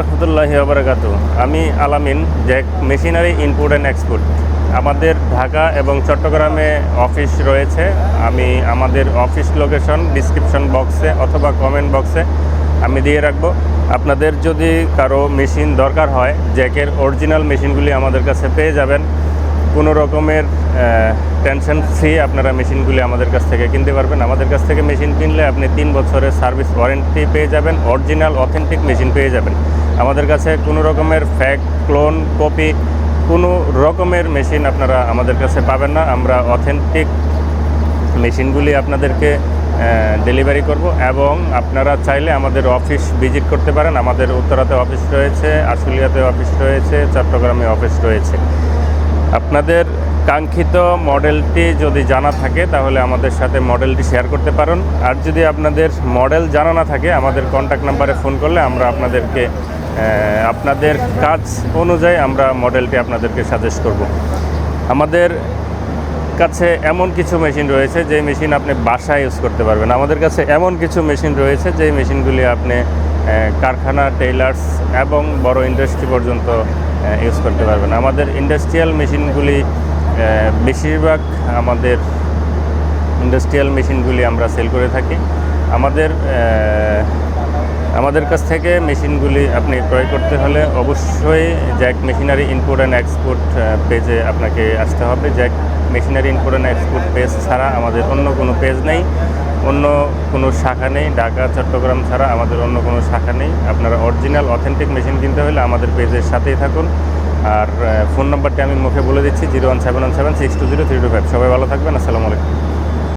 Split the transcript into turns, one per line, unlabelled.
রহমতুল্লাহ আবরাকাতু আমি Alamin Jack machinery input and export আমাদের ঢাকা এবং চট্টগ্রামে অফিস রয়েছে। আমি আমাদের অফিস লোকেশন ডিসক্রিপশন বক্সে অথবা কমেন্ট বক্সে আমি দিয়ে রাখব। আপনাদের যদি কারও মেশিন দরকার হয় জ্যাকের অরিজিনাল মেশিনগুলি আমাদের কাছে পেয়ে যাবেন। কোনো রকমের টেনশন ফ্রি আপনারা মেশিনগুলি আমাদের কাছ থেকে কিনতে পারবেন। আমাদের কাছ থেকে মেশিন কিনলে আপনি তিন বছরের সার্ভিস ওয়ারেন্টি পেয়ে যাবেন। অরিজিনাল অথেন্টিক মেশিন পেয়ে যাবেন। আমাদের কাছে কোনো রকমের ফ্যাক ক্লোন কপি কোনো রকমের মেশিন আপনারা আমাদের কাছে পাবেন না। আমরা অথেন্টিক মেশিনগুলি আপনাদেরকে ডেলিভারি করব এবং আপনারা চাইলে আমাদের অফিস ভিজিট করতে পারেন। আমাদের উত্তরাতে অফিস রয়েছে, আশুলিয়াতে অফিস রয়েছে, চট্টগ্রামে অফিস রয়েছে। আপনাদের কাঙ্ক্ষিত মডেলটি যদি জানা থাকে, তাহলে আমাদের সাথে মডেলটি শেয়ার করতে পারেন। আর যদি আপনাদের মডেল জানা না থাকে, আমাদের কন্ট্যাক্ট নাম্বারে ফোন করলে আমরা আপনাদেরকে আপনাদের কাজ অনুযায়ী আমরা মডেলটি আপনাদেরকে সাজেস্ট করব। আমাদের কাছে এমন কিছু মেশিন রয়েছে যে মেশিন আপনি বাসায় ইউজ করতে পারবেন। আমাদের কাছে এমন কিছু মেশিন রয়েছে যে মেশিনগুলি আপনি কারখানা টেইলার্স এবং বড় ইন্ডাস্ট্রি পর্যন্ত ইউজ করতে পারবেন। আমাদের ইন্ডাস্ট্রিয়াল মেশিনগুলি বেশিরভাগ আমাদের ইন্ডাস্ট্রিয়াল মেশিনগুলি আমরা সেল করে থাকি। আমাদের আমাদের কাছ থেকে মেশিনগুলি আপনি ক্রয় করতে হলে অবশ্যই Jack machinery input and export পেজে আপনাকে আসতে হবে। Jack machinery input and export page ছাড়া আমাদের অন্য কোনো পেজ নেই। অন্য কোনো শাখা নেই। ঢাকা, চট্টগ্রাম ছাড়া আমাদের অন্য কোনো শাখা নেই। আপনারা অরিজিনাল অথেন্টিক মেশিন কিনতে হলে আমাদের পেজের সাথেই থাকুন। আর ফোন নাম্বারটি আমি মুখে বলে দিচ্ছি, zero one seven one seven six two zero three two five. সবাই ভালো থাকবেন। আসসালামু আলাইকুম।